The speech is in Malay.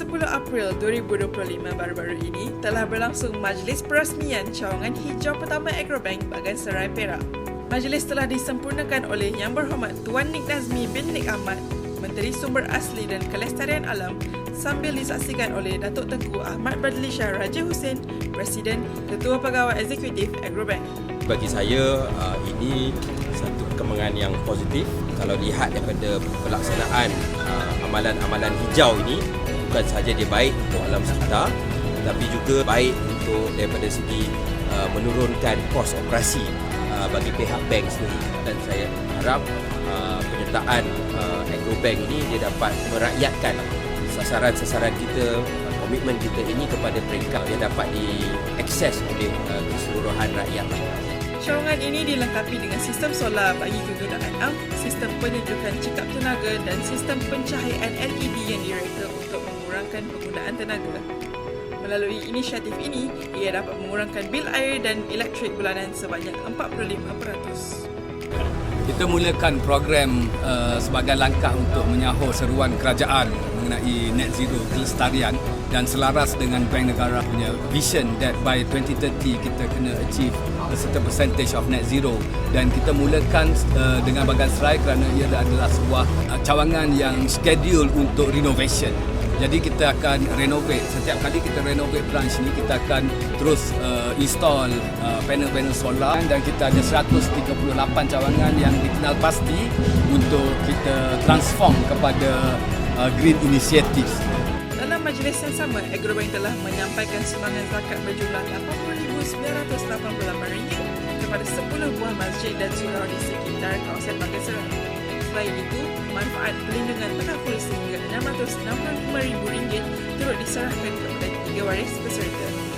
April 2025 baru-baru ini telah berlangsung Majlis Perasmian Cawangan Hijau Pertama Agrobank Bagan Serai Perak. Majlis telah disempurnakan oleh Yang Berhormat Tuan Nik Nazmi bin Nik Ahmad, Menteri Sumber Asli dan Kelestarian Alam sambil disaksikan oleh Datuk Tengku Ahmad Badli Shah Raja Hussein, Presiden Ketua Pegawai Eksekutif Agrobank. Bagi saya uh, ini satu perkembangan yang positif kalau lihat daripada pelaksanaan uh, amalan-amalan hijau ini bukan sahaja dia baik untuk alam sekitar tetapi juga baik untuk daripada segi uh, menurunkan kos operasi uh, bagi pihak bank sendiri dan saya harap uh, penyertaan uh, Agrobank ini dia dapat merakyatkan sasaran-sasaran kita uh, komitmen kita ini kepada peringkat yang dapat diakses oleh uh, keseluruhan rakyat. Cawangan ini dilengkapi dengan sistem solar bagi kegunaan am, sistem penyejukan cekap tenaga dan sistem pencahayaan LED yang direka mengurangkan penggunaan tenaga. Melalui inisiatif ini, ia dapat mengurangkan bil air dan elektrik bulanan sebanyak 45%. Kita mulakan program uh, sebagai langkah untuk menyahut seruan kerajaan mengenai net zero kelestarian dan selaras dengan Bank Negara punya vision that by 2030 kita kena achieve a certain percentage of net zero dan kita mulakan uh, dengan Bagan Serai kerana ia adalah sebuah uh, cawangan yang schedule untuk renovation. Jadi kita akan renovate setiap kali kita renovate branch ni kita akan terus uh, install uh, panel-panel solar dan kita ada 138 cawangan yang dikenal pasti untuk kita transform kepada uh, green initiatives. Dalam majlis yang sama, Agrobank telah menyampaikan sumbangan zakat berjumlah RM80,988 kepada 10 buah masjid dan surau di sekitar kawasan Serai. Selain itu, manfaat pelindungan penghafal sehingga RM665,000 turut diserahkan kepada tiga waris peserta.